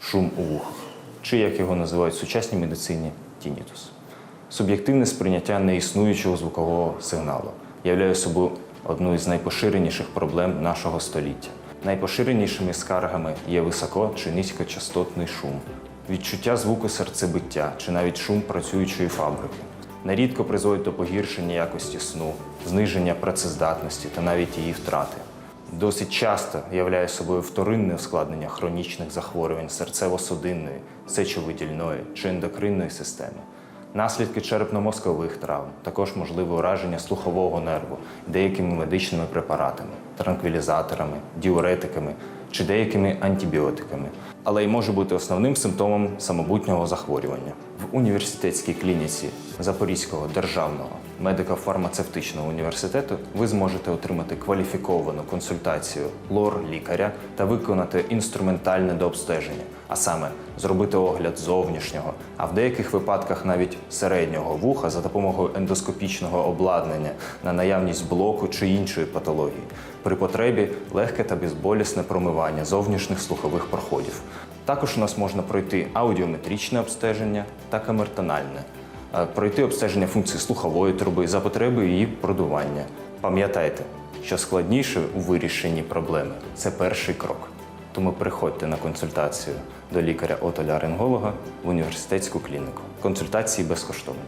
шум у вухах, чи як його називають в сучасній медицині тінітус. Суб'єктивне сприйняття неіснуючого звукового сигналу являє собою одну із найпоширеніших проблем нашого століття. Найпоширенішими скаргами є високо чи низькочастотний шум, відчуття звуку серцебиття чи навіть шум працюючої фабрики. Нерідко призводить до погіршення якості сну, зниження працездатності та навіть її втрати. Досить часто являє собою вторинне ускладнення хронічних захворювань серцево-судинної, сечовидільної чи ендокринної системи. Наслідки черепно-мозкових травм, також можливе ураження слухового нерву деякими медичними препаратами, транквілізаторами, діуретиками чи деякими антибіотиками, але й може бути основним симптомом самобутнього захворювання. В університетській клініці Запорізького державного медико-фармацевтичного університету ви зможете отримати кваліфіковану консультацію лор-лікаря та виконати інструментальне дообстеження, а саме зробити огляд зовнішнього, а в деяких випадках навіть середнього вуха за допомогою ендоскопічного обладнання на наявність блоку чи іншої патології. При потребі легке та безболісне промивання зовнішніх слухових проходів. Також у нас можна пройти аудіометричне обстеження та камертональне, Е, пройти обстеження функції слухової труби за потреби її продування. Пам'ятайте, що складніше у вирішенні проблеми це перший крок. Тому приходьте на консультацію до лікаря-отоляринголога в університетську клініку. Консультації безкоштовні.